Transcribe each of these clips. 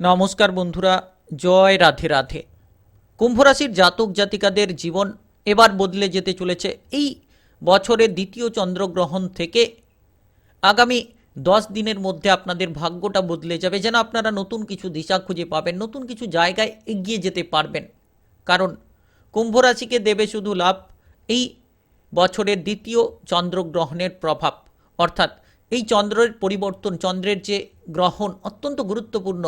নমস্কার বন্ধুরা, জয় রাধে রাধে। কুম্ভ রাশির জাতক জাতিকাদের জীবন এবার বদলে যেতে চলেছে। এই বছরের দ্বিতীয় চন্দ্রগ্রহণ থেকে আগামী দশ দিনের মধ্যে আপনাদের ভাগ্যটা বদলে যাবে, যেন আপনারা নতুন কিছু দিশা খুঁজে পাবেন, নতুন কিছু জায়গায় এগিয়ে যেতে পারবেন। কারণ কুম্ভ রাশিকে দেবে শুধু লাভ, এই বছরের দ্বিতীয় চন্দ্রগ্রহণের প্রভাব। অর্থাৎ এই চন্দ্রের পরিবর্তন, চন্দ্রের যে গ্রহণ অত্যন্ত গুরুত্বপূর্ণ।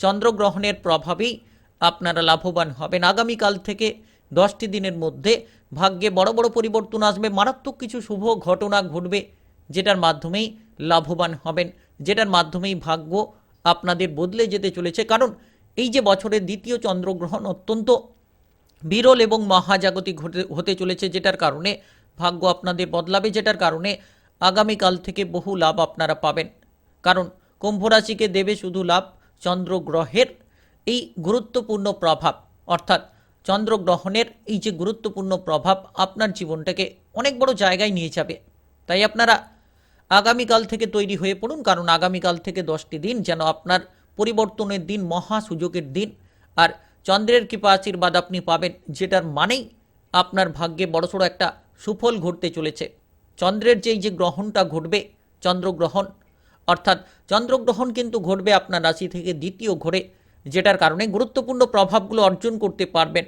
চন্দ্রগ্রহণের প্রভাবেই আপনারা লাভবান হবেন। আগামীকাল থেকে দশটি দিনের মধ্যে ভাগ্যে বড় বড় পরিবর্তন আসবে। মারাত্মক কিছু শুভ ঘটনা ঘটবে যেটার মাধ্যমেই লাভবান হবেন, যেটার মাধ্যমেই ভাগ্য আপনাদের বদলে যেতে চলেছে। কারণ এই যে বছরের দ্বিতীয় চন্দ্রগ্রহণ অত্যন্ত বিরল এবং মহাজাগতিক হতে চলেছে যেটার কারণে ভাগ্য আপনাদের বদলাবে, যেটার কারণে আগামীকাল থেকে বহু লাভ আপনারা পাবেন। কারণ কুম্ভ রাশিকে দেবে শুধু লাভ চন্দ্রগ্রহের এই গুরুত্বপূর্ণ প্রভাব, অর্থাৎ চন্দ্রগ্রহণের এই যে গুরুত্বপূর্ণ প্রভাব আপনার জীবনটাকে অনেক বড় জায়গায় নিয়ে যাবে। তাই আপনারা আগামীকাল থেকে তৈরি হয়ে পড়ুন, কারণ আগামীকাল থেকে দশটি দিন যেন আপনার পরিবর্তনের দিন, মহা সুযোগের দিন। আর চন্দ্রের কৃপা আশীর্বাদ আপনি পাবেন, যেটার মানেই আপনার ভাগ্যে বড়সড় একটা সুফল ঘটতে চলেছে। চন্দ্রের যেই যে গ্রহণটা ঘটবে, চন্দ্রগ্রহণ অর্থাৎ চন্দ্রগ্রহণ কিন্তু ঘটবে আপনার রাশি থেকে দ্বিতীয় ঘরে, যেটার কারণে গুরুত্বপূর্ণ প্রভাবগুলো অর্জন করতে পারবেন।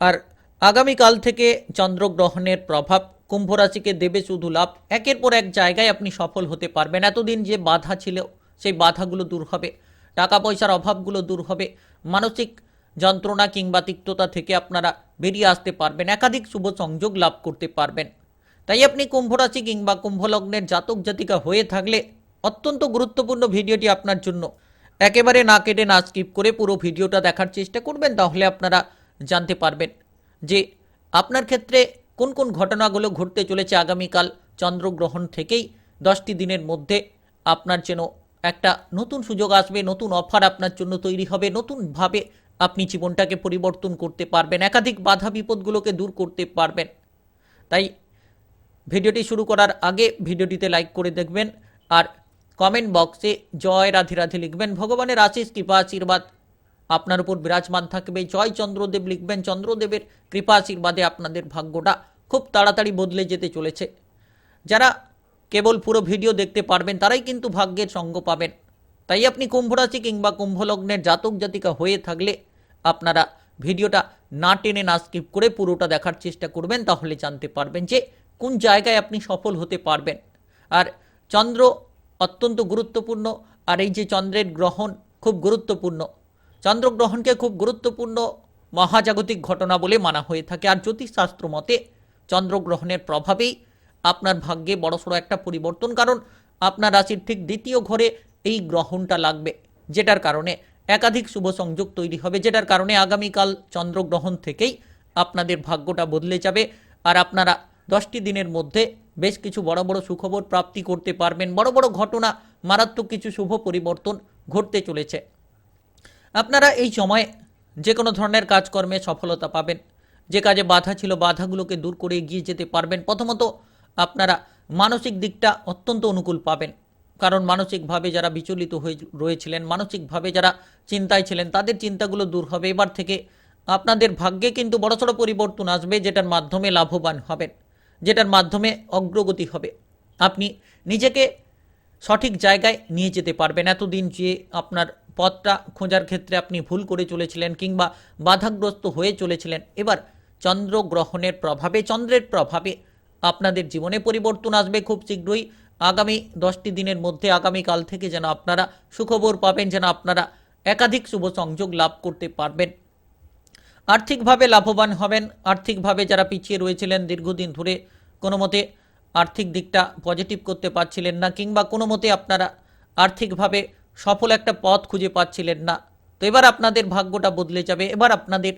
আর আগামীকাল থেকে চন্দ্রগ্রহণের প্রভাব কুম্ভ রাশিকে দেবে শুধু লাভ, একের পর এক জায়গায় আপনি সফল হতে পারবেন। এতদিন যে বাধা ছিল, সেই বাধাগুলো দূর হবে টাকা পয়সার অভাবগুলো দূর হবে, মানসিক যন্ত্রণা কিংবা তিক্ততা থেকে আপনারা বেরিয়ে আসতে পারবেন, একাধিক শুভ সংযোগ লাভ করতে পারবেন। তাই আপনি কুম্ভ রাশি কিংবা কুম্ভ লগ্নের জাতক জাতিকা হয়ে থাকলে অত্যন্ত গুরুত্বপূর্ণ ভিডিওটি আপনার জন্য। একেবারে না কেটে, না স্কিপ করে পুরো ভিডিওটা দেখার চেষ্টা করবেন, তাহলে আপনারা জানতে পারবেন যে আপনার ক্ষেত্রে কোন কোন ঘটনাগুলো ঘটতে চলেছে আগামীকাল চন্দ্রগ্রহণ থেকেই। দশটি দিনের মধ্যে আপনার যেন একটা নতুন সুযোগ আসবে, নতুন অফার আপনার জন্য তৈরি হবে, নতুনভাবে আপনি জীবনটাকে পরিবর্তন করতে পারবেন, একাধিক বাধা বিপদগুলোকে দূর করতে পারবেন। তাই ভিডিওটি শুরু করার আগে ভিডিওটিতে লাইক করে দেখবেন, আর কমেন্ট বক্সে জয় রাধে রাধে লিখবেন। ভগবানের আশিস কৃপা, আশীর্বাদ আপনার উপর বিরাজমান থাকবে। জয় চন্দ্রদেব লিখবেন, চন্দ্রদেবের কৃপা, আশীর্বাদে আপনাদের ভাগ্যটা খুব তাড়াতাড়ি বদলে যেতে চলেছে। যারা কেবল পুরো ভিডিও দেখতে পারবেন, তারাই কিন্তু ভাগ্যের সঙ্গ পাবেন। তাই আপনি কুম্ভ রাশি কিংবা কুম্ভ লগ্নের জাতক, জাতিকা হয়ে থাকলে আপনারা ভিডিওটা না টেনে, না স্কিপ করে পুরোটা দেখার চেষ্টা করবেন, তাহলে জানতে পারবেন যে কোন জায়গায় আপনি সফল হতে পারবেন। আর চন্দ্র অত্যন্ত গুরুত্বপূর্ণ আর এই যে চন্দ্রের গ্রহণ খুব গুরুত্বপূর্ণ। চন্দ্রগ্রহণকে খুব গুরুত্বপূর্ণ মহাজাগতিক ঘটনা বলে মানা হয়ে থাকে। আর জ্যোতিষশাস্ত্র মতে চন্দ্রগ্রহণের প্রভাবেই আপনার ভাগ্যে বড়সড় একটা পরিবর্তন, কারণ আপনার রাশির ঠিক দ্বিতীয় ঘরে এই গ্রহণটা লাগবে, যেটার কারণে একাধিক শুভ সংযোগ তৈরি হবে, যেটার কারণে আগামীকাল চন্দ্রগ্রহণ থেকেই আপনাদের ভাগ্যটা বদলে যাবে। আর আপনারা দশটি দিনের মধ্যে বেশ কিছু বড় বড় সুখবর প্রাপ্তি করতে পারবেন। বড় বড় ঘটনা, মারাত্মক কিছু শুভ পরিবর্তন ঘটতে চলেছে। আপনারা এই সময়ে যে কোনো ধরনের কাজকর্মে সফলতা পাবেন। যে কাজে বাধা ছিল, বাধাগুলোকে দূর করে এগিয়ে যেতে পারবেন। প্রথমত, আপনারা মানসিক দিকটা অত্যন্ত অনুকূল পাবেন। কারণ মানসিকভাবে যারা বিচলিত হয়ে রয়েছিলেন, মানসিকভাবে যারা চিন্তায় ছিলেন, তাদের চিন্তাগুলো দূর হবে। এবার থেকে আপনাদের ভাগ্যে কিন্তু বড়সড় পরিবর্তন আসবে, যেটার মাধ্যমে লাভবান হবেন। যেটার মাধ্যমে অগ্রগতি হবে। আপনি নিজেকে সঠিক জায়গায় নিয়ে যেতে পারবেন। এতদিন যে আপনার পথটা খোঁজার ক্ষেত্রে আপনি ভুল করে চলেছিলেন কিংবা বাধাগ্রস্ত হয়ে চলেছিলেন, এবার চন্দ্রগ্রহণের প্রভাবে, চন্দ্রের প্রভাবে আপনাদের জীবনে পরিবর্তন আসবে খুব শীঘ্রই। আগামী দশটি দিনের মধ্যে আগামীকাল থেকে যেন আপনারা সুখবর পাবেন, যেন আপনারা একাধিক শুভ সংযোগ লাভ করতে পারবেন। আর্থিকভাবে লাভবান হবেন। আর্থিকভাবে যারা পিছিয়ে রয়েছিলেন দীর্ঘদিন ধরে, কোনো মতে আর্থিক দিকটা পজিটিভ করতে পারছিলেন না, কিংবা কোনো মতে আপনারা আর্থিকভাবে সফল একটা পথ খুঁজে পাচ্ছিলেন না। তো এবার আপনাদের ভাগ্যটা বদলে যাবে। এবার আপনাদের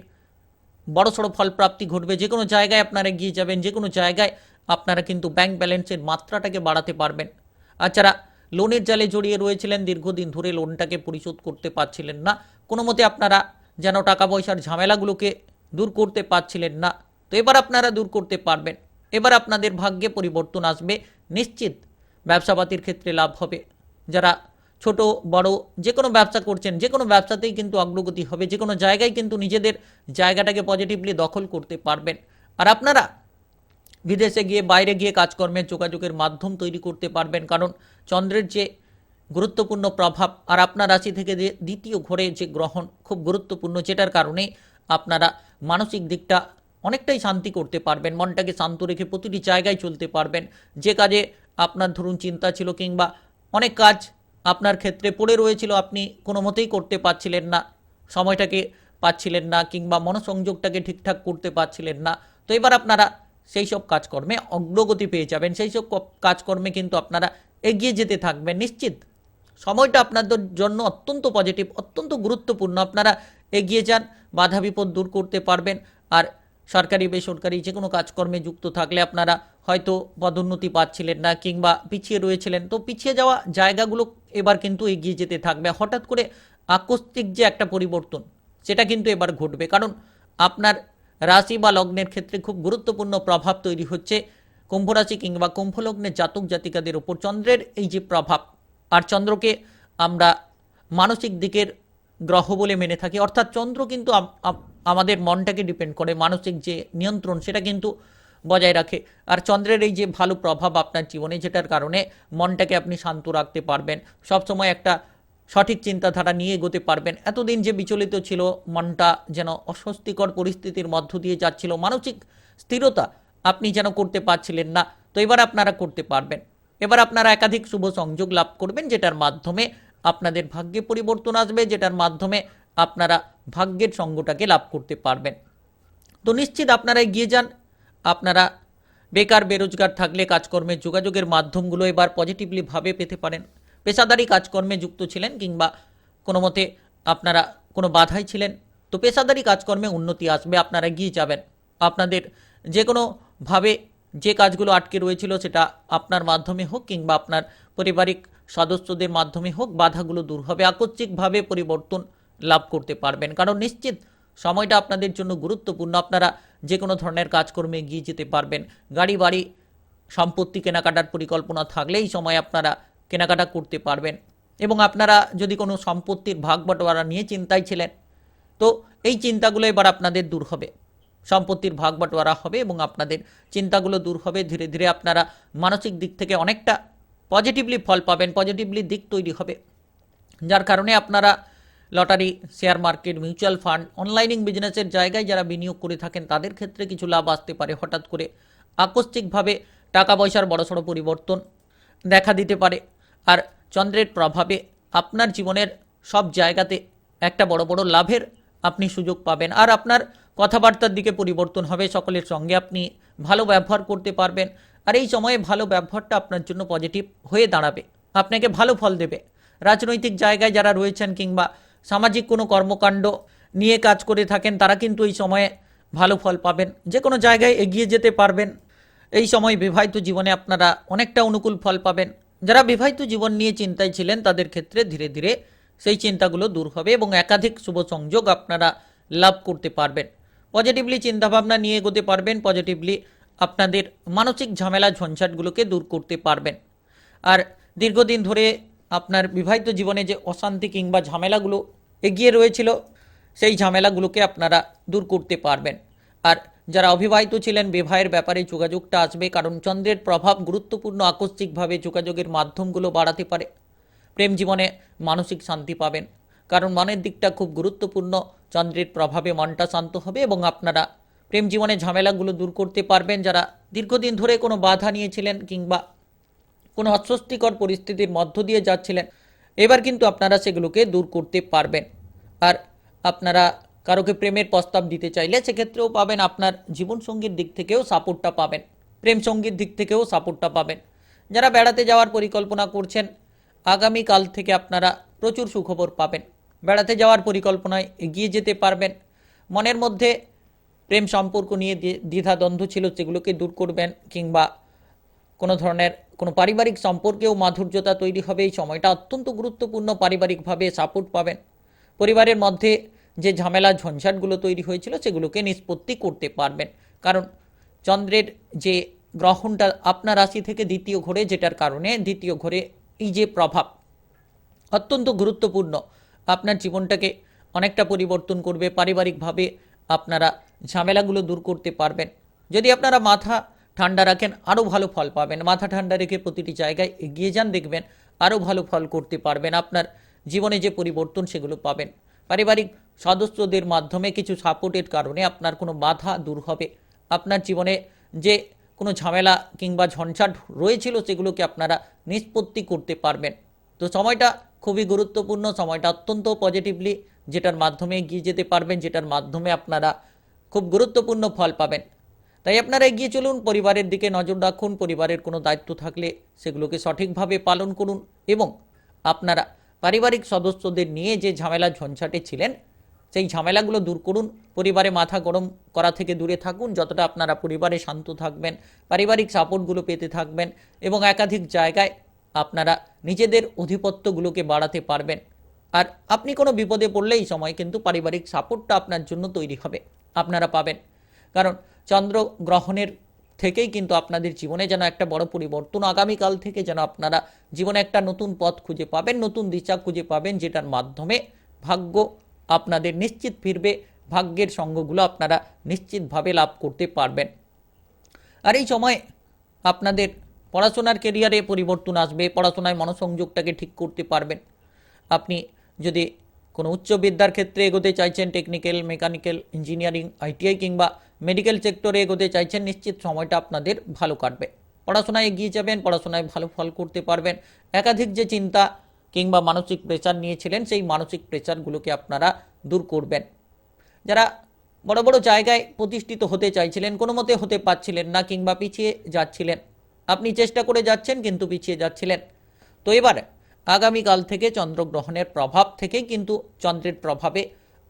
বড়সড় ফলপ্রাপ্তি ঘটবে। যে কোনো জায়গায় আপনারা গিয়ে যাবেন, যে কোনো জায়গায় আপনারা কিন্তু ব্যাংক ব্যালেন্সের মাত্রাটাকে বাড়াতে পারবেন। আর যারা লোনের জালে জড়িয়ে রয়েছিলেন, দীর্ঘদিন ধরে লোনটাকে পরিশোধ করতে পারছিলেন না, কোনো মতে আপনারা যেন টাকা পয়সার ঝামেলাগুলোকে দূর করতে পারছিলেন না। তো এবার আপনারা দূর করতে পারবেন। এবার আপনাদের ভাগ্যে পরিবর্তন আসবে। নিশ্চিত ব্যবসাপাতির ক্ষেত্রে লাভ হবে। যারা ছোট, বড়, যে কোনো ব্যবসা করছেন, যে কোনো ব্যবসাতেই কিন্তু অগ্রগতি হবে, যে কোনো জায়গায় কিন্তু নিজেদের জায়গাটাকে পজিটিভলি দখল করতে পারবেন। আর আপনারা বিদেশে গিয়ে, বাইরে গিয়ে কাজকর্মের যোগাযোগের মাধ্যম তৈরি করতে পারবেন। কারণ চন্দ্রের যে গুরুত্বপূর্ণ প্রভাব আর আপনার রাশি থেকে যে দ্বিতীয় ঘরে যে গ্রহণ খুব গুরুত্বপূর্ণ, যেটার কারণে আপনারা মানসিক দিকটা অনেকটাই শান্তি করতে পারবেন, মনটাকে শান্ত রেখে প্রতিটি জায়গায় চলতে পারবেন। যে কাজে আপনার ধরুন চিন্তা ছিল কিংবা অনেক কাজ আপনার ক্ষেত্রে পড়ে রয়েছিল, আপনি কোনো মতেই করতে পারছিলেন না, সময়টাকে পাচ্ছিলেন না কিংবা মনোসংযোগটাকে ঠিকঠাক করতে পারছিলেন না। তো এবার আপনারা সেই সব কাজকর্মে অগ্রগতি পেয়ে যাবেন, সেই সব কাজকর্মে কিন্তু আপনারা এগিয়ে যেতে থাকবেন, নিশ্চিত সময়টা আপনাদের জন্য অত্যন্ত পজিটিভ অত্যন্ত গুরুত্বপূর্ণ। আপনারা এগিয়ে যান, বাধা বিপদ দূর করতে পারবেন। আর সরকারি, বেসরকারি যে কোনো কাজকর্মে যুক্ত থাকলে আপনারা হয়তো পদোন্নতি পাচ্ছিলেন না কিংবা পিছিয়ে রয়েছিলেন। তো পিছিয়ে যাওয়া জায়গাগুলো এবার কিন্তু এগিয়ে যেতে থাকবে। হঠাৎ করে আকস্মিক যে একটা পরিবর্তন, সেটা কিন্তু এবার ঘটবে। কারণ আপনার রাশি বা লগ্নের ক্ষেত্রে খুব গুরুত্বপূর্ণ প্রভাব তৈরি হচ্ছে। কুম্ভরাশি কিংবা কুম্ভ লগ্নের জাতক জাতিকাদের ওপর চন্দ্রের এই যে প্রভাব আর চন্দ্রকে আমরা মানসিক দিকের গ্রহ বলে মেনে থাকি। অর্থাৎ চন্দ্র কিন্তু আম- আম- আমাদের মনটাকে ডিপেন্ড করে, মানসিক যে নিয়ন্ত্রণ সেটা কিন্তু বজায় রাখে। আর চন্দ্রের এই যে ভালো প্রভাব আপনার জীবনে, যেটার কারণে মনটাকে আপনি শান্ত রাখতে পারবেন, সবসময় একটা সঠিক চিন্তাধারা নিয়ে এগোতে পারবেন। এতদিন যে বিচলিত ছিল, মনটা যেন অস্বস্তিকর পরিস্থিতির মধ্য দিয়ে যাচ্ছিল, মানসিক স্থিরতা আপনি যেন করতে পারছিলেন না, তো এবার আপনারা করতে পারবেন। এবার আপনারা একাধিক শুভ সংযোগ লাভ করবেন, যেটার মাধ্যমে আপনাদের ভাগ্যে পরিবর্তন আসবে, যেটার মাধ্যমে আপনারা ভাগ্যের সঙ্গটাকে লাভ করতে পারবেন। তো নিশ্চিত আপনারা এগিয়ে যান। আপনারা বেকার, বেরোজগার থাকলে কাজকর্মের যোগাযোগের মাধ্যমগুলো এবার পজিটিভলি ভাবে পেতে পারেন। পেশাদারি কাজকর্মে যুক্ত ছিলেন কিংবা কোনো মতে আপনারা কোনো বাধাই ছিলেন, তো পেশাদারি কাজকর্মে উন্নতি আসবে, আপনারা এগিয়ে যাবেন। আপনাদের যে কোনোভাবে যে কাজগুলো আটকে রয়েছিল সেটা আপনার মাধ্যমে হোক কিংবা আপনার পারিবারিক সদস্যদের মাধ্যমে হোক বাধাগুলো দূর হবে, আকস্মিকভাবে পরিবর্তন লাভ করতে পারবেন। কারণ নিশ্চিত সময়টা আপনাদের জন্য গুরুত্বপূর্ণ। আপনারা যে কোনো ধরনের কাজকর্মে এগিয়ে যেতে পারবেন। গাড়ি বাড়ি সম্পত্তি কেনাকাটার পরিকল্পনা থাকলে এই সময় আপনারা কেনাকাটা করতে পারবেন। এবং আপনারা যদি কোনো সম্পত্তির ভাগ বাটোয়ারা নিয়ে চিন্তায় ছিলেন, তো এই চিন্তাগুলো এবার আপনাদের দূর হবে। সম্পত্তির ভাগ বাটোয়ারা হবে এবং আপনাদের চিন্তাগুলো দূর হবে। ধীরে ধীরে আপনারা মানসিক দিক থেকে অনেকটা পজিটিভলি ফল পাবেন পজিটিভলি দিক তৈরি হবে। যার কারণে আপনারা lottery, share market, mutual fund, অনলাইনিং বিজনেসের জায়গায় যারা বিনিয়োগ করে থাকেন, তাদের ক্ষেত্রে কিছু লাভ আসতে পারে হঠাৎ করে। আকস্মিকভাবে টাকা পয়সার বড়সড় পরিবর্তন দেখা দিতে পারে আর চন্দ্রের প্রভাবে আপনার জীবনের সব জায়গাতে একটা বড় বড় লাভের আপনি সুযোগ পাবেন। আর আপনার কথাবার্তার দিকে পরিবর্তন হবে, সকলের সঙ্গে আপনি ভালো ব্যবহার করতে পারবেন। আর এই সময়ে ভালো ব্যবহারটা আপনার জন্য পজিটিভ হয়ে দাঁড়াবে। আপনাকে ভালো ফল দেবে। রাজনৈতিক জায়গায় যারা রয়েছেন কিংবা সামাজিক কোনো কর্মকাণ্ড নিয়ে কাজ করে থাকেন, তারা কিন্তু এই সময়ে ভালো ফল পাবেন। যে কোনো জায়গায় এগিয়ে যেতে পারবেন। এই সময় বিবাহিত জীবনে আপনারা অনেকটা অনুকূল ফল পাবেন। যারা বিবাহিত জীবন নিয়ে চিন্তায় ছিলেন, তাদের ক্ষেত্রে ধীরে ধীরে সেই চিন্তাগুলো দূর হবে এবং একাধিক শুভ সংযোগ আপনারা লাভ করতে পারবেন। পজিটিভলি চিন্তাভাবনা নিয়ে এগোতে পারবেন পজিটিভলি আপনাদের মানসিক ঝামেলা ঝঞ্ঝাটগুলোকে দূর করতে পারবেন। আর দীর্ঘদিন ধরে আপনার বিবাহিত জীবনে যে অশান্তি কিংবা ঝামেলাগুলো এগিয়ে রয়েছিল, সেই ঝামেলাগুলোকে আপনারা দূর করতে পারবেন। আর যারা অবিবাহিত ছিলেন, বিবাহের ব্যাপারে যোগাযোগটা আসবে, কারণ চন্দ্রের প্রভাব গুরুত্বপূর্ণ আকস্মিকভাবে যোগাযোগের মাধ্যমগুলো বাড়াতে পারে। প্রেম জীবনে মানসিক শান্তি পাবেন। কারণ মনের দিকটা খুব গুরুত্বপূর্ণ। চন্দ্রের প্রভাবে মনটা শান্ত হবে এবং আপনারা প্রেম জীবনে ঝামেলাগুলো দূর করতে পারবেন। যারা দীর্ঘদিন ধরে কোনো বাধা নিয়েছিলেন কিংবা কোনো অস্বস্তিকর পরিস্থিতির মধ্য দিয়ে যাচ্ছিলেন, এবার কিন্তু আপনারা সেগুলোকে দূর করতে পারবেন। আর আপনারা কারোকে প্রেমের প্রস্তাব দিতে চাইলে সেক্ষেত্রেও পাবেন, আপনার জীবনসঙ্গীর দিক থেকেও সাপোর্টটা পাবেন। প্রেম সঙ্গীর দিক থেকেও সাপোর্টটা পাবেন। যারা বেড়াতে যাওয়ার পরিকল্পনা করছেন, আগামীকাল থেকে আপনারা প্রচুর সুখবর পাবেন। বেড়াতে যাওয়ার পরিকল্পনায় এগিয়ে যেতে পারবেন। মনের মধ্যে প্রেম সম্পর্ক নিয়ে দ্বি- দ্বিধাদ্বন্দ্ব ছিল সেগুলোকে দূর করবেন কিংবা কোনো ধরনের কোনো পারিবারিক সম্পর্কেও মাধুর্যতা তৈরি হবে। এই সময়টা অত্যন্ত গুরুত্বপূর্ণ, পারিবারিকভাবে সাপোর্ট পাবেন। পরিবারের মধ্যে যে ঝামেলা, ঝঞ্ঝাটগুলো তৈরি হয়েছিল সেগুলোকে নিষ্পত্তি করতে পারবেন। কারণ চন্দ্রের যে গ্রহণটা আপনার রাশি থেকে দ্বিতীয় ঘরে, যেটার কারণে দ্বিতীয় ঘরে এই যে প্রভাব অত্যন্ত গুরুত্বপূর্ণ। আপনার জীবনটাকে অনেকটা পরিবর্তন করবে, পারিবারিকভাবে আপনারা ঝামেলাগুলো দূর করতে পারবেন। যদি আপনারা মাথা ঠান্ডা রাখেন, আরও ভালো ফল পাবেন। মাথা ঠান্ডা রেখে প্রতিটি জায়গায় এগিয়ে যান, দেখবেন আরও ভালো ফল করতে পারবেন। আপনার জীবনে যে পরিবর্তন, সেগুলো পাবেন। পারিবারিক সদস্যদের মাধ্যমে কিছু সাপোর্টের কারণে আপনার কোনো বাধা দূর হবে। আপনার জীবনে যে কোনো ঝামেলা কিংবা ঝঞ্ঝাট রয়েছিল, সেগুলোকে আপনারা নিষ্পত্তি করতে পারবেন। তো সময়টা খুবই গুরুত্বপূর্ণ, সময়টা অত্যন্ত পজিটিভলি যেটার মাধ্যমে এগিয়ে যেতে পারবেন, যেটার মাধ্যমে আপনারা খুব গুরুত্বপূর্ণ ফল পাবেন। তাই আপনারা এগিয়ে চলুন, পরিবারের দিকে নজর রাখুন, পরিবারের কোনো দায়িত্ব থাকলে সেগুলোকে সঠিকভাবে পালন করুন এবং আপনারা পারিবারিক সদস্যদের নিয়ে যে ঝামেলা ঝঞ্ঝাটে ছিলেন, সেই ঝামেলাগুলো দূর করুন, পরিবারে মাথা গরম করা থেকে দূরে থাকুন, যতটা আপনারা পরিবারে শান্ত থাকবেন, পারিবারিক সাপোর্টগুলো পেতে থাকবেন এবং একাধিক জায়গায় আপনারা নিজেদের অধিপত্যগুলোকে বাড়াতে পারবেন। আর আপনি কোনো বিপদে পড়লে এই সময় কিন্তু পারিবারিক সাপোর্টটা আপনার জন্য তৈরি হবে। আপনারা পাবেন। কারণ চন্দ্র গ্রহণের থেকেই কিন্তু আপনাদের জীবনে যেন একটা বড় পরিবর্তন, আগামীকাল থেকে যেন আপনারা জীবনে একটা নতুন পথ খুঁজে পাবেন, নতুন দিশা খুঁজে পাবেন, যেটার মাধ্যমে ভাগ্য আপনাদের নিশ্চিত ফিরবে, ভাগ্যের সঙ্গগুলো আপনারা নিশ্চিতভাবে লাভ করতে পারবেন। আর এই সময় আপনাদের পড়াশোনার কেরিয়ারে পরিবর্তন আসবে, পড়াশোনায় মনোসংযোগটাকে ঠিক করতে পারবেন। আপনি যদি কোনো উচ্চ বিদ্যার ক্ষেত্রে এগোতে চাইছেন টেকনিক্যাল মেকানিক্যাল ইঞ্জিনিয়ারিং আইটিআই কিংবা মেডিকেল সেক্টরে এগোতে চাইছেন, নিশ্চিত সময়টা আপনাদের ভালো কাটবে। পড়াশোনায় এগিয়ে যাবেন, পড়াশোনায় ভালো ফল করতে পারবেন। একাধিক যে চিন্তা কিংবা মানসিক প্রেশার নিয়েছিলেন, সেই মানসিক প্রেশারগুলোকে আপনারা দূর করবেন। যারা বড় বড় জায়গায় প্রতিষ্ঠিত হতে চাইছিলেন, কোনো মতে হতে পারছিলেন না কিংবা পিছিয়ে যাচ্ছিলেন আপনি চেষ্টা করে যাচ্ছেন, কিন্তু পিছিয়ে যাচ্ছিলেন। তো এবার, আগামীকাল থেকে চন্দ্রগ্রহণের প্রভাব থেকে কিন্তু চন্দ্রের প্রভাবে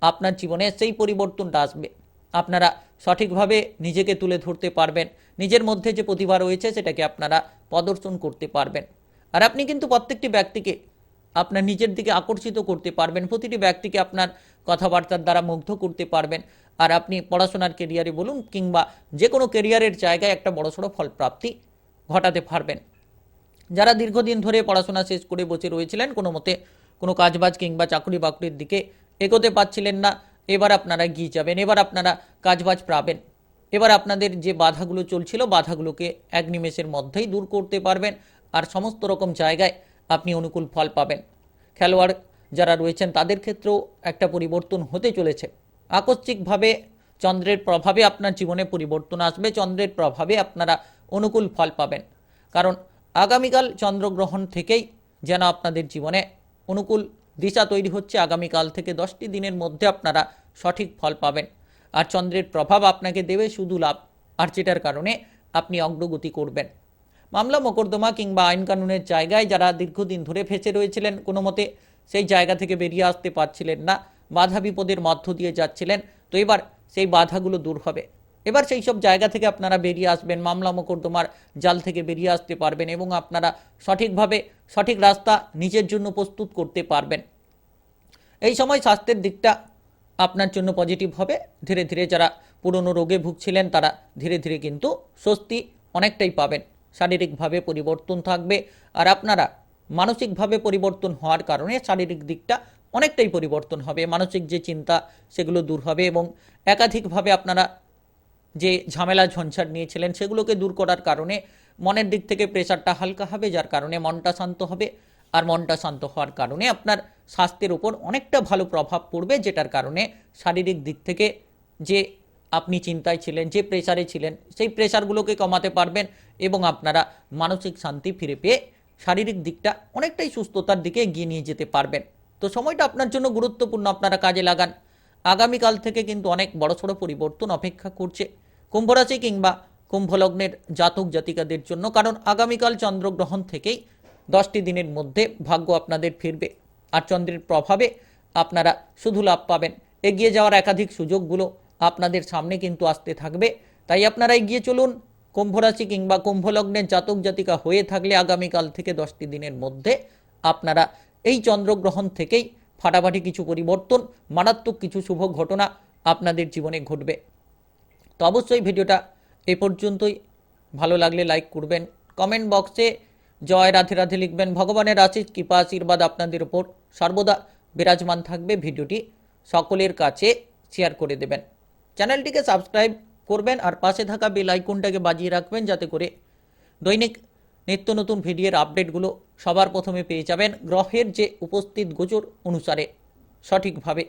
আপনার জীবনে সেই পরিবর্তনটা আসবে। আপনারা সঠিকভাবে নিজেকে তুলে ধরতে পারবেন। নিজের মধ্যে যে প্রতিভা রয়েছে, সেটাকে আপনারা প্রদর্শন করতে পারবেন। আর আপনি কিন্তু প্রত্যেকটি ব্যক্তিকে আপনার নিজের দিকে আকর্ষিত করতে পারবেন। প্রতিটি ব্যক্তিকে আপনার কথাবার্তার দ্বারা মুগ্ধ করতে পারবেন। আর আপনি পড়াশোনার কেরিয়ারে বলুন কিংবা যে কোনো কেরিয়ারের জায়গায় একটা বড়সড় ফলপ্রাপ্তি ঘটাতে পারবেন। যারা দীর্ঘদিন ধরে পড়াশোনা শেষ করে বসে রয়েছিলেন, কোনো মতে কোনো কাজবাজ কিংবা চাকরি বাকরির দিকে এগোতে পারছিলেন না, এবার আপনারা গিয়ে যাবেন, এবার আপনারা কাজবাজ পাবেন। এবার আপনাদের যে বাধাগুলো চলছিল, বাধাগুলোকে এক নিমেষের মধ্যেই দূর করতে পারবেন আর সমস্ত রকম জায়গায় আপনি অনুকূল ফল পাবেন। খেলোয়াড় যারা রয়েছেন, তাদের ক্ষেত্রেও একটা পরিবর্তন হতে চলেছে। আকস্মিকভাবে চন্দ্রের প্রভাবে আপনার জীবনে পরিবর্তন আসবে, চন্দ্রের প্রভাবে আপনারা অনুকূল ফল পাবেন। কারণ আগামীকাল চন্দ্রগ্রহণ থেকেই যেন আপনাদের জীবনে অনুকূল দিশা তৈরি হচ্ছে, আগামীকাল থেকে দশটি দিনের মধ্যে আপনারা সঠিক ফল পাবেন। আর চন্দ্রের প্রভাব আপনাকে দেবে শুধু লাভ, আর যেটার কারণে আপনি অগ্রগতি করবেন। মামলা, মোকদ্দমা কিংবা আইন কানুনের জায়গায় যারা দীর্ঘদিন ধরে ফেঁসে রয়েছিলেন, কোনো মতে সেই জায়গা থেকে বেরিয়ে আসতে পারছিলেন না, বাধা বিপদের মধ্য দিয়ে যাচ্ছিলেন, তো এবার সেই বাধাগুলো দূর হবে। এবার সেই সব জায়গা থেকে আপনারা বেরিয়ে আসবেন, মামলা মোকদ্দমার জাল থেকে বেরিয়ে আসতে পারবেন এবং আপনারা সঠিকভাবে সঠিক রাস্তা নিজের জন্য প্রস্তুত করতে পারবেন। এই সময় স্বাস্থ্যের দিকটা আপনার জন্য পজিটিভ হবে। ধীরে ধীরে যারা পুরনো রোগে ভুগছিলেন, তারা ধীরে ধীরে কিন্তু স্বস্তি অনেকটাই পাবেন। শারীরিকভাবে পরিবর্তন থাকবে আর আপনারা মানসিকভাবে পরিবর্তন হওয়ার কারণে শারীরিক দিকটা অনেকটাই পরিবর্তন হবে। মানসিক যে চিন্তা, সেগুলো দূর হবে এবং একাধিকভাবে আপনারা যে ঝামেলা ঝঞ্ঝাট নিয়েছিলেন সেগুলোকে দূর করার কারণে মনের দিক থেকে প্রেশারটা হালকা হবে, যার কারণে মনটা শান্ত হবে। আর মনটা শান্ত হওয়ার কারণে আপনার স্বাস্থ্যের উপর অনেকটা ভালো প্রভাব পড়বে, যেটার কারণে শারীরিক দিক থেকে যে আপনি চিন্তায় ছিলেন, যে প্রেশারে ছিলেন, সেই প্রেশারগুলোকে কমাতে পারবেন এবং আপনারা মানসিক শান্তি ফিরে পেয়ে শারীরিক দিকটা অনেকটাই সুস্থতার দিকে এগিয়ে নিয়ে যেতে পারবেন। তো সময়টা আপনার জন্য গুরুত্বপূর্ণ, আপনারা কাজে লাগান। আগামীকাল থেকে কিন্তু অনেক বড়সড় পরিবর্তন অপেক্ষা করছে। কুম্ভরাশি কিংবা কুম্ভলগ্নের জাতক জাতিকাদের জন্য, কারণ আগামীকাল চন্দ্রগ্রহণ থেকেই দশটি দিনের মধ্যে ভাগ্য আপনাদের ফিরবে। আর চন্দ্রের প্রভাবে আপনারা শুধু লাভ পাবেন। এগিয়ে যাওয়ার একাধিক সুযোগগুলো আপনাদের সামনে কিন্তু আসতে থাকবে। তাই আপনারা এগিয়ে চলুন। কুম্ভরাশি কিংবা কুম্ভলগ্নের জাতক জাতিকা হয়ে থাকলে আগামীকাল থেকে দশটি দিনের মধ্যে আপনারা এই চন্দ্রগ্রহণ থেকেই ফাটাফাটি কিছু পরিবর্তন, মারাত্মক কিছু শুভ ঘটনা আপনাদের জীবনে ঘটবে। তো অবশ্যই ভিডিওটা এ পর্যন্তই। ভালো লাগলে লাইক করবেন। কমেন্ট বক্সে জয় রাধে রাধে লিখবেন। ভগবানের আশিস কৃপা, আশীর্বাদ আপনাদের উপর সর্বদা বিরাজমান থাকবে। ভিডিওটি সকলের কাছে শেয়ার করে দেবেন। চ্যানেলটিকে সাবস্ক্রাইব করবেন আর পাশে থাকা বেল আইকনটাকে বাজিয়ে রাখবেন যাতে করে দৈনিক নিত্য নতুন ভিডিওর আপডেটগুলো সবার প্রথমে পেয়ে যাবেন। গ্রহের যে উপস্থিত গোচর অনুসারে সঠিকভাবে।